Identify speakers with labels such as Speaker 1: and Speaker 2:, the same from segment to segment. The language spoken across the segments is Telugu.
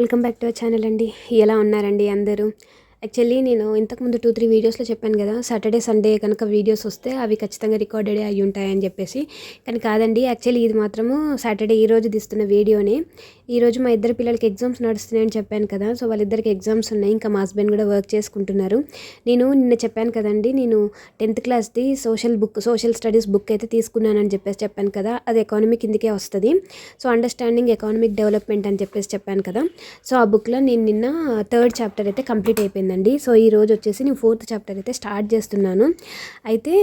Speaker 1: Welcome back to our channel అండి. ఎలా ఉన్నారండి అందరూ? యాక్చువల్లీ నేను ఇంతకుముందు టూ త్రీ వీడియోస్లో చెప్పాను కదా సాటర్డే సండే కనుక వీడియోస్ వస్తే అవి ఖచ్చితంగా రికార్డెడ్ అయి ఉంటాయని చెప్పేసి. కానీ కాదండి యాక్చువల్లీ ఇది మాత్రము సాటర్డే ఈ రోజు తీస్తున్న వీడియోనే. ఈరోజు మా ఇద్దరు పిల్లలకి ఎగ్జామ్స్ నడుస్తున్నాయని చెప్పాను కదా సో వాళ్ళిద్దరికి ఎగ్జామ్స్ ఉన్నాయి ఇంకా మా హస్బెండ్ కూడా వర్క్ చేసుకుంటున్నారు. నేను నిన్న చెప్పాను కదండి నేను tenth క్లాస్ది social book social studies book అయితే తీసుకున్నానని చెప్పేసి చెప్పాను కదా అది ఎకానమీ కిందకే వస్తుంది. సో అండర్స్టాండింగ్ ఎకానమిక్ డెవలప్మెంట్ అని చెప్పేసి చెప్పాను కదా సో ఆ బుక్లో నేను నిన్న థర్డ్ చాప్టర్ అయితే కంప్లీట్ అయిపోయింది. అయిపోయిందండి సో ఈ రోజు వచ్చేసి నేను ఫోర్త్ చాప్టర్ అయితే స్టార్ట్ చేస్తున్నాను. అయితే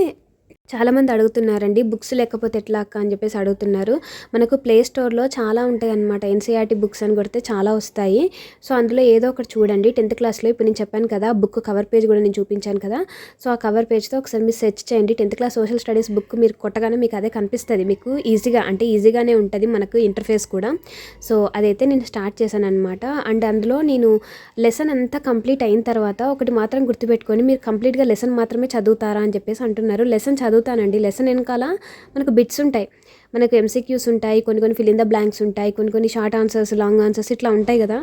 Speaker 1: చాలామంది అడుగుతున్నారండి బుక్స్ లేకపోతే ఎట్లా అక్క అని చెప్పేసి అడుగుతున్నారు. మనకు ప్లే స్టోర్లో చాలా ఉంటాయి అనమాట ఎన్సీఆర్టీ బుక్స్ అని కొడితే చాలా వస్తాయి. సో అందులో ఏదో ఒకటి చూడండి. టెన్త్ క్లాస్లో ఇప్పుడు నేను చెప్పాను కదా బుక్ కవర్ పేజ్ కూడా నేను చూపించాను కదా. సో ఆ కవర్ పేజ్తో ఒకసారి మీరు సెర్చ్ చేయండి. Tenth class social studies book మీరు కొట్టగానే మీకు అదే కనిపిస్తుంది. మీకు ఈజీగా అంటే ఈజీగానే ఉంటుంది మనకు ఇంటర్ఫేస్ కూడా. సో అదైతే నేను స్టార్ట్ చేశాను అనమాట అండ్ అందులో నేను లెసన్ అంతా కంప్లీట్ అయిన తర్వాత ఒకటి మాత్రం గుర్తుపెట్టుకొని మీరు కంప్లీట్గా లెసన్ మాత్రమే చదువుతారా అని చెప్పేసి అంటున్నారు. లెసన్ చదువుతానండి. లెసన్ వెనకాల మనకు బిట్స్ ఉంటాయి. మనకు ఎంసీక్యూస్ ఉంటాయి కొన్ని కొన్ని ఫిల్ ఇన్ ద బ్లాంక్స్ ఉంటాయి కొన్ని కొన్ని షార్ట్ ఆన్సర్స్ లాంగ్ ఆన్సర్స్ ఇట్లా ఉంటాయి కదా.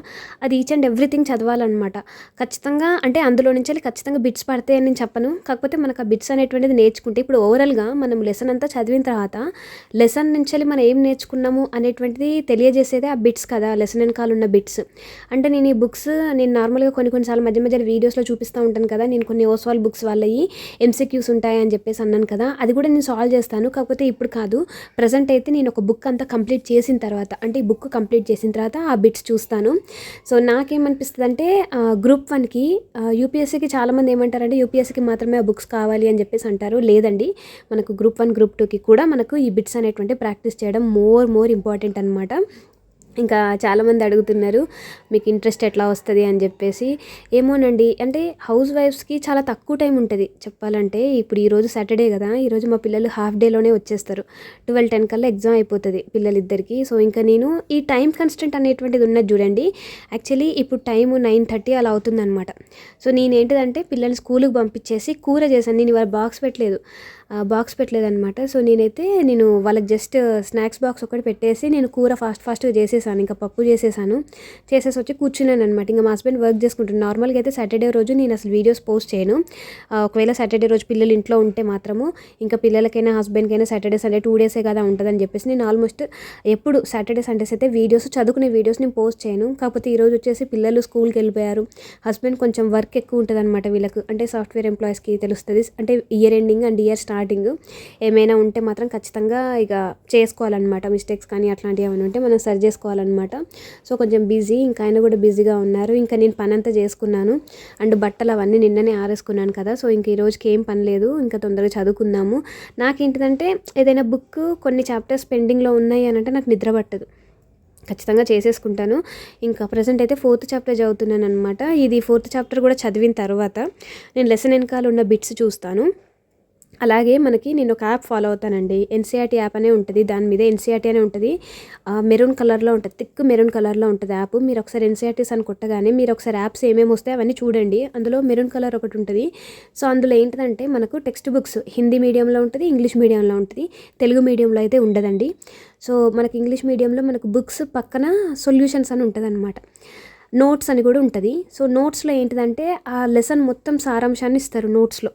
Speaker 1: అది ఈచ్ అండ్ ఎవ్రీథింగ్ చదవాలన్నమాట. ఖచ్చితంగా అంటే అందులో నుంచి ఖచ్చితంగా బిట్స్ పడతాయి అని నేను చెప్పను. కాకపోతే మనకు ఆ బిట్స్ అనేటువంటిది నేర్చుకుంటే ఇప్పుడు ఓవరాల్గా మనం లెసన్ అంతా చదివిన తర్వాత లెసన్ నుంచి మనం ఏం నేర్చుకున్నాము అనేటువంటిది తెలియజేసేదే ఆ బిట్స్ కదా లెసన్ వెనకాల ఉన్న బిట్స్ అంటే నేను ఈ బుక్స్ నేను నార్మల్గా కొన్ని కొన్నిసార్లు మధ్య మధ్యలో వీడియోస్లో చూపిస్తూ ఉంటాను కదా నేను కొన్ని ఓస్వాల్ బుక్స్ వాళ్ళవి ఎంసీక్యూస్ ఉంటాయి అని చెప్పేసి అన్నాను కదా అది కూడా నేను సాల్వ్ చేస్తాను. కాకపోతే ఇప్పుడు కాదు ప్రజెంట్ అయితే నేను ఒక బుక్ అంతా కంప్లీట్ చేసిన తర్వాత అంటే ఈ బుక్ కంప్లీట్ చేసిన తర్వాత ఆ బిట్స్ చూస్తాను. సో నాకేమనిపిస్తుంది అంటే గ్రూప్ వన్కి యూపీఎస్సీకి చాలామంది ఏమంటారంటే యూపీఎస్సీకి మాత్రమే ఆ బుక్స్ కావాలి అని చెప్పేసి అంటారు. లేదండి. మనకు గ్రూప్ వన్ గ్రూప్ టూకి కూడా మనకు ఈ బిట్స్ అనేటువంటి ప్రాక్టీస్ చేయడం మోర్ మోర్ ఇంపార్టెంట్ అనమాట ఇంకా చాలామంది అడుగుతున్నారు మీకు ఇంట్రెస్ట్ ఎట్లా వస్తుంది? అని చెప్పేసి. ఏమోనండి అంటే హౌస్ వైఫ్స్కి చాలా తక్కువ టైం ఉంటుంది. చెప్పాలంటే ఇప్పుడు ఈరోజు సాటర్డే కదా ఈరోజు మా పిల్లలు హాఫ్ డేలోనే వచ్చేస్తారు. ట్వెల్వ్ టెన్ కల్లా ఎగ్జామ్ అయిపోతుంది పిల్లలిద్దరికి. సో ఇంకా నేను ఈ టైం కన్స్టెంట్ అనేటువంటిది ఉన్నది చూడండి. యాక్చువల్లీ ఇప్పుడు టైం నైన్ థర్టీ అలా అవుతుందన్నమాట. సో నేనేంటిదంటే పిల్లల్ని స్కూల్కి పంపించేసి కూర చేశాను. నేను ఇవాళ బాక్స్ పెట్టలేదు. బాక్స్ పెట్టలేదన్నమాట. సో నేనైతే నేను వాళ్ళకి జస్ట్ స్నాక్స్ బాక్స్ ఒకటి పెట్టేసి నేను కూర ఫాస్ట్ ఫాస్ట్గా చేసేసి చేసేసాను ఇంకా పప్పు చేసేసాను. చేసేసి వచ్చి కూర్చున్నాను అనమాట ఇంకా మా హస్బెండ్ వర్క్ చేసుకుంటాను నార్మల్గా అయితే సాటర్డే రోజు నేను అసలు వీడియోస్ పోస్ట్ చేయను. ఒకవేళ సాటర్డే రోజు పిల్లలు ఇంట్లో ఉంటే మాత్రము ఇంకా పిల్లలకైనా హస్బెండ్కైనా సాటర్డే సండే టూ డేసే కదా ఉంటుందని చెప్పేసి నేను ఆల్మోస్ట్ ఎప్పుడు సాటర్డే సండేస్ అయితే వీడియోస్ చదువుకునే వీడియోస్ నేను పోస్ట్ చేయను. కాకపోతే ఈరోజు వచ్చేసి పిల్లలు స్కూల్కి వెళ్ళిపోయారు. హస్బెండ్ కొంచెం వర్క్ ఎక్కువ ఉంటుంది అనమాట వీళ్ళకు. అంటే సాఫ్ట్వేర్ ఎంప్లాయీస్కి తెలుస్తుంది. అంటే year ending and year starting ఏమైనా ఉంటే మాత్రం ఖచ్చితంగా ఇక చేసుకోవాలన్నమాట. మిస్టేక్స్ కానీ అట్లాంటివి ఏమైనా ఉంటే మనం సరి చేసుకోవాలన్నమాట. సో కొంచెం బిజీ ఇంకా ఆయన కూడా బిజీగా ఉన్నారు. ఇంకా నేను పని అంతా చేసుకున్నాను. అండ్ బట్టలు అవన్నీ నిన్ననే ఆరేసుకున్నాను కదా. సో ఇంక ఈ రోజుకి ఏం పని లేదు. ఇంకా తొందరగా చదువుకుందాము. నాకేంటిదంటే ఏదైనా బుక్ కొన్ని చాప్టర్స్ పెండింగ్లో ఉన్నాయి అని అంటే నాకు నిద్ర పట్టదు. ఖచ్చితంగా చేసేసుకుంటాను. ఇంకా ప్రజెంట్ అయితే ఫోర్త్ చాప్టర్ చదువుతున్నాను అనమాట ఇది ఫోర్త్ చాప్టర్ కూడా చదివిన తర్వాత నేను లెసన్ వెనకాల ఉన్న బిట్స్ చూస్తాను. అలాగే మనకి నేను ఒక యాప్ ఫాలో అవుతానండి. ఎన్సీఆర్టీ యాప్ అనే ఉంటుంది. దాని మీద ఎన్సీఆర్టీ అనే ఉంటుంది. మెరూన్ కలర్లో ఉంటుంది. థిక్ మెరూన్ కలర్లో ఉంటుంది యాప్. మీరు ఒకసారి ఎన్సీఆర్టీస్ అని కొట్టగానే మీరు ఒకసారి యాప్స్ ఏమేమి వస్తాయి అవన్నీ చూడండి. అందులో మెరూన్ కలర్ ఒకటి ఉంటుంది. సో అందులో ఏంటంటే మనకు టెక్స్ట్ బుక్స్ హిందీ మీడియంలో ఉంటుంది ఇంగ్లీష్ మీడియంలో ఉంటుంది తెలుగు మీడియంలో అయితే ఉండదండి. సో మనకి ఇంగ్లీష్ మీడియంలో మనకు బుక్స్ పక్కన సొల్యూషన్స్ అని ఉంటుంది అనమాట నోట్స్ అని కూడా ఉంటుంది. సో నోట్స్లో ఏంటిదంటే ఆ లెసన్ మొత్తం సారాంశాన్ని ఇస్తారు నోట్స్లో.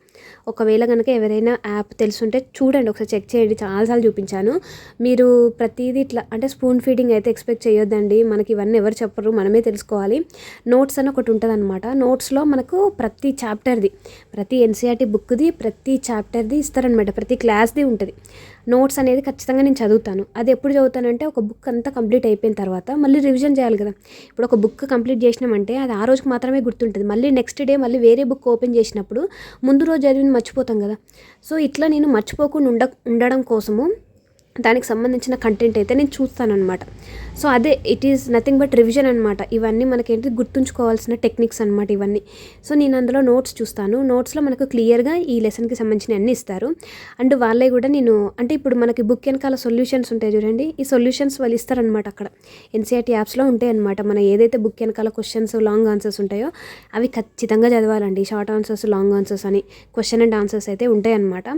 Speaker 1: ఒకవేళ కనుక ఎవరైనా యాప్ తెలుసుంటే చూడండి ఒకసారి చెక్ చేయండి. చాలాసార్లు చూపించాను. మీరు ప్రతిదీ ఇట్లా అంటే స్పూన్ ఫీడింగ్ అయితే ఎక్స్పెక్ట్ చేయొద్దండి. మనకి ఇవన్నీ ఎవరు చెప్పరు మనమే తెలుసుకోవాలి. నోట్స్ అని ఒకటి ఉంటుంది అనమాట నోట్స్లో మనకు ప్రతి చాప్టర్ది ప్రతి ఎన్సీఆర్టీ బుక్ది ప్రతి చాప్టర్ది ఇస్తారనమాట ప్రతి క్లాస్ది ఉంటుంది. నోట్స్ అనేది ఖచ్చితంగా నేను చదువుతాను. అది ఎప్పుడు చదువుతానంటే ఒక బుక్ అంతా కంప్లీట్ అయిపోయిన తర్వాత మళ్ళీ రివిజన్ చేయాలి కదా. ఇప్పుడు ఒక బుక్ కంప్లీట్ చేసినామంటే అది ఆ రోజుకి మాత్రమే గుర్తుంటుంది. మళ్ళీ నెక్స్ట్ డే మళ్ళీ వేరే బుక్ ఓపెన్ చేసినప్పుడు ముందు రోజు చదివిన మర్చిపోతాం కదా. సో ఇట్లా నేను మర్చిపోకుండా ఉండ ఉండడం కోసము దానికి సంబంధించిన కంటెంట్ అయితే నేను చూస్తాను అనమాట సో అదే it is nothing but revision అనమాట ఇవన్నీ మనకేంటి గుర్తుంచుకోవాల్సిన టెక్నిక్స్ అనమాట ఇవన్నీ. సో నేను అందులో నోట్స్ చూస్తాను. నోట్స్లో మనకు క్లియర్గా ఈ లెసన్కి సంబంధించిన అన్నీ ఇస్తారు. అండ్ వాళ్ళే కూడా నేను అంటే ఇప్పుడు మనకి బుక్ వెనకాల సొల్యూషన్స్ ఉంటాయి చూడండి. ఈ సొల్యూషన్స్ వాళ్ళు ఇస్తారనమాట అక్కడ. ఎన్సీఆర్టీ యాప్స్లో ఉంటాయి అనమాట మన ఏదైతే బుక్ వెనకాల క్వశ్చన్స్ లాంగ్ ఆన్సర్స్ ఉంటాయో అవి ఖచ్చితంగా చదవాలండి. షార్ట్ ఆన్సర్స్ లాంగ్ ఆన్సర్స్ అని క్వశ్చన్ అండ్ ఆన్సర్స్ అయితే ఉంటాయి అనమాట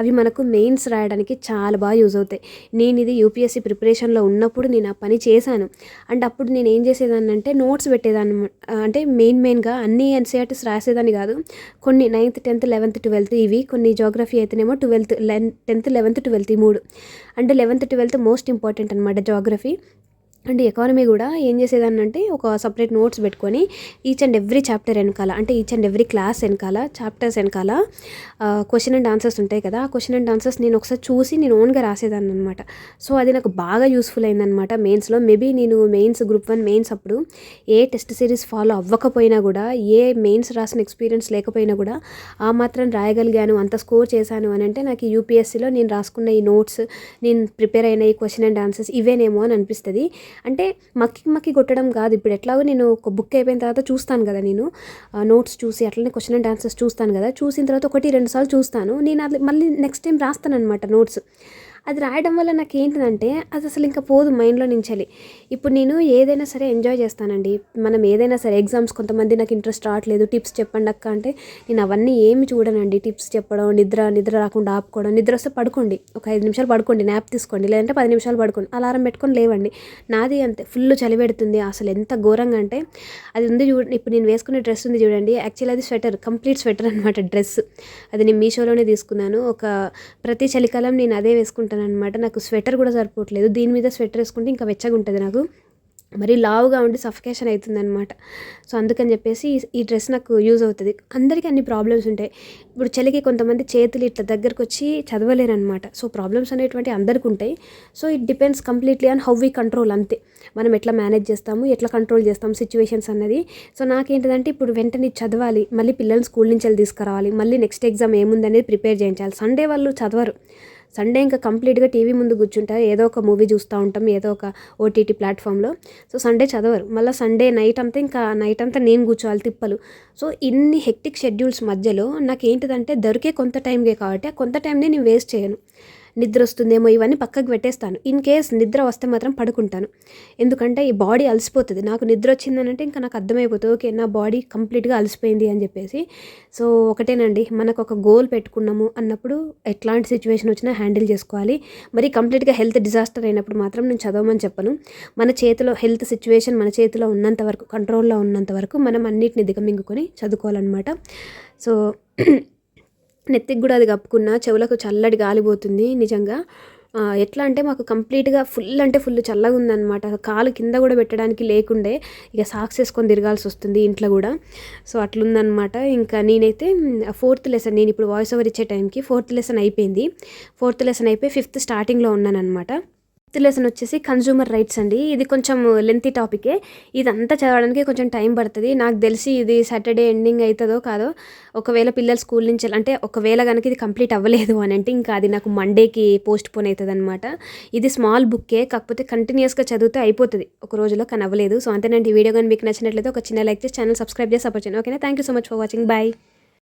Speaker 1: అవి మనకు మెయిన్స్ రాయడానికి చాలా బాగా యూజ్ అవుతాయి. నేను ఇది యూపీఎస్సీ ప్రిపరేషన్లో ఉన్నప్పుడు నేను ఆ పని చేశాను. అండ్ అప్పుడు నేను ఏం చేసేదాన్ని అంటే నోట్స్ పెట్టేదాన్ని. అంటే మెయిన్ మెయిన్గా అన్ని ఎన్సీఆర్టీస్ రాసేదాన్ని కాదు. కొన్ని నైన్త్ టెన్త్ లెవెన్త్ ట్వెల్త్ ఇవి కొన్ని జోగ్రఫీ అయితేనేమో ట్వెల్త్ టెన్త్ లెవెన్త్ ట్వెల్త్ ఈ మూడు. అంటే లెవెన్త్ ట్వెల్త్ మోస్ట్ ఇంపార్టెంట్ అనమాట జోగ్రఫీ. అండ్ ఎకానమీ కూడా ఏం చేసేదాన్ని అంటే ఒక సపరేట్ నోట్స్ పెట్టుకొని ఈచ్ అండ్ ఎవ్రీ చాప్టర్ వెనకాల అంటే ఈచ్ అండ్ ఎవ్రీ క్లాస్ వెనకాల చాప్టర్స్ వెనకాల క్వశ్చన్ అండ్ ఆన్సర్స్ ఉంటాయి కదా ఆ క్వశ్చన్ అండ్ ఆన్సర్స్ నేను ఒకసారి చూసి నేను ఓన్గా రాసేదాన్ని అనమాట సో అది నాకు బాగా యూస్ఫుల్ అయిందనమాట. మెయిన్స్లో మేబీ నేను మెయిన్స్ గ్రూప్ వన్ మెయిన్స్ అప్పుడు ఏ టెస్ట్ సిరీస్ ఫాలో అవ్వకపోయినా కూడా ఏ మెయిన్స్ రాసిన ఎక్స్పీరియన్స్ లేకపోయినా కూడా ఆ మాత్రం రాయగలిగాను అంత స్కోర్ చేశాను అని అంటే నాకు యూపీఎస్సీలో నేను రాసుకున్న ఈ నోట్స్ నేను ప్రిపేర్ అయిన ఈ క్వశ్చన్ అండ్ ఆన్సర్స్ ఇవేనేమో అని అనిపిస్తుంది. అంటే మక్కి మక్కి కొట్టడం కాదు. ఇప్పుడు ఎట్లాగో నేను ఒక బుక్ అయిపోయిన తర్వాత చూస్తాను కదా నేను. నోట్స్ చూసి అట్లనే క్వశ్చన్ అండ్ ఆన్సర్స్ చూస్తాను కదా. చూసిన తర్వాత ఒకటి రెండు సార్లు చూస్తాను. నేను అది మళ్ళీ నెక్స్ట్ టైం రాస్తాను అనమాట నోట్స్ అది రాయడం వల్ల నాకు ఏంటంటే అది అసలు ఇంకా పోదు మైండ్లో నుంచి ఇప్పుడు నేను ఏదైనా సరే ఎంజాయ్ చేస్తానండి. మనం ఏదైనా సరే ఎగ్జామ్స్ కొంతమంది నాకు ఇంట్రెస్ట్ రావట్లేదు టిప్స్ చెప్పండి అక్క అంటే నేను అవన్నీ ఏమి చూడనండి. టిప్స్ చెప్పడం నిద్ర నిద్ర రాకుండా ఆపుకోవడం నిద్ర వస్తే పడుకోండి. ఒక ఐదు నిమిషాలు పడుకోండి న్యాప్ తీసుకోండి. లేదంటే పది నిమిషాలు పడుకోండి. అలారం పెట్టుకొని లేవండి. నాది అంతే ఫుల్ చలి పెడుతుంది. అసలు ఎంత ఘోరంగా అంటే అది ఉంది చూ ఇప్పుడు నేను వేసుకునే డ్రెస్ ఉంది చూడండి. యాక్చువల్లీ అది స్వెటర్ కంప్లీట్ స్వెటర్ అనమాట డ్రెస్. అది నేను మీషోలోనే తీసుకున్నాను. ఒక ప్రతి చలికాలం నేను అదే వేసుకుంటాను. అనమాట నాకు స్వెటర్ కూడా సరిపోవట్లేదు. దీని మీద స్వెటర్ వేసుకుంటే ఇంకా వెచ్చగా ఉంటుంది నాకు. మరి లావుగా ఉండి సఫికేషన్ అవుతుందన్నమాట సో అందుకని చెప్పేసి ఈ డ్రెస్ నాకు యూజ్ అవుతుంది. అందరికీ అన్ని ప్రాబ్లమ్స్ ఉంటాయి. ఇప్పుడు చలికి కొంతమంది చేతులు ఇట్లా దగ్గరకు వచ్చి చదవలేరు అనమాట సో ప్రాబ్లమ్స్ అనేటువంటి అందరికీ ఉంటాయి. So it depends completely on how we control అంతే. మనం ఎట్లా మేనేజ్ చేస్తాము ఎట్లా కంట్రోల్ చేస్తాం సిచ్యువేషన్స్ అన్నది. సో నాకేంటిదంటే ఇప్పుడు వెంటనే చదవాలి. మళ్ళీ పిల్లల్ని స్కూల్ నుంచి వెళ్ళి తీసుకురావాలి. మళ్ళీ నెక్స్ట్ ఎగ్జామ్ ఏముందనేది ప్రిపేర్ చేయించాలి. సండే వాళ్ళు చదవరు. సండే ఇంకా కంప్లీట్గా టీవీ ముందు కూర్చుంటారు ఏదో ఒక మూవీ చూస్తూ ఉంటాం ఏదో ఒక ఓటీటీ ప్లాట్ఫామ్లో. సో సండే చదవరు. మళ్ళీ సండే నైట్ అంతా ఇంకా నైట్ అంతా నేను కూర్చోవాలి తిప్పలు. సో ఇన్ని హెక్టిక్ షెడ్యూల్స్ మధ్యలో నాకు ఏంటిదంటే దొరికే కొంత టైంకే కాబట్టి ఆ కొంత టైంనే నేను వేస్ట్ చేయను. నిద్ర వస్తుందేమో ఇవన్నీ పక్కకు పెట్టేస్తాను. ఇన్ కేస్ నిద్ర వస్తే మాత్రం పడుకుంటాను. ఎందుకంటే ఈ బాడీ అలసిపోతుంది. నాకు నిద్ర వచ్చిందనంటే ఇంకా నాకు అర్థమైపోతుంది. ఓకే నా బాడీ కంప్లీట్గా అలసిపోయింది అని చెప్పేసి. సో ఒకటేనండి. మనకు ఒక గోల్ పెట్టుకున్నాము అన్నప్పుడు ఎట్లాంటి సిచ్యువేషన్ వచ్చినా హ్యాండిల్ చేసుకోవాలి. మరి కంప్లీట్గా హెల్త్ డిజాస్టర్ అయినప్పుడు మాత్రం నేను చదవమని చెప్పను. మన చేతిలో హెల్త్ సిచ్యువేషన్ మన చేతిలో ఉన్నంత వరకు కంట్రోల్లో ఉన్నంత వరకు మనం అన్నిటిని దిగమింగుకొని చదువుకోవాలన్నమాట. సో నెత్తికి కూడా అది కప్పుకున్నా చెవులకు చల్లటి గాలిపోతుంది నిజంగా. ఎట్లా అంటే మాకు కంప్లీట్గా ఫుల్ అంటే ఫుల్ చల్లగా ఉందన్నమాట. కాలు కింద కూడా పెట్టడానికి లేకుండే ఇక సాక్స్ వేసుకొని తిరగాల్సి వస్తుంది ఇంట్లో కూడా. సో అట్లుందనమాట ఇంకా నేనైతే ఫోర్త్ లెసన్ నేను ఇప్పుడు వాయిస్ ఓవర్ ఇచ్చే టైంకి ఫోర్త్ లెసన్ అయిపోయింది. ఫోర్త్ లెసన్ అయిపోయి ఫిఫ్త్ స్టార్టింగ్లో ఉన్నానమాట ఫిఫ్త్ లెసన్ వచ్చేసి కన్జ్యూమర్ రైట్స్ అండి. ఇది కొంచెం లెంతీ టాపికే ఇదంతా చదవడానికి కొంచెం టైం పడుతుంది. నాకు తెలిసి ఇది సాటర్డే ఎండింగ్ అవుతుందో కాదో ఒకవేళ పిల్లలు స్కూల్ నుంచి అంటే ఒకవేళ కనుక ఇది కంప్లీట్ అవ్వలేదు అని అంటే ఇంకా అది నాకు మండేకి పోస్ట్ పోన్ అవుతుంది అనమాట ఇది స్మాల్ బుక్కే కాకపోతే కంటిన్యూస్గా చదివితే అయిపోతుంది. ఒక రోజులో కానీ అవ్వలేదు. సో అంతేనండి. ఈ వీడియో కానీ మీకు నచ్చినట్లయితే ఒక చిన్న లైక్ చేసి ఛానల్ సబ్స్క్రైబ్ చేసి సపోర్ట్ చేయండి. ఓకేనా thank you so much for watching bye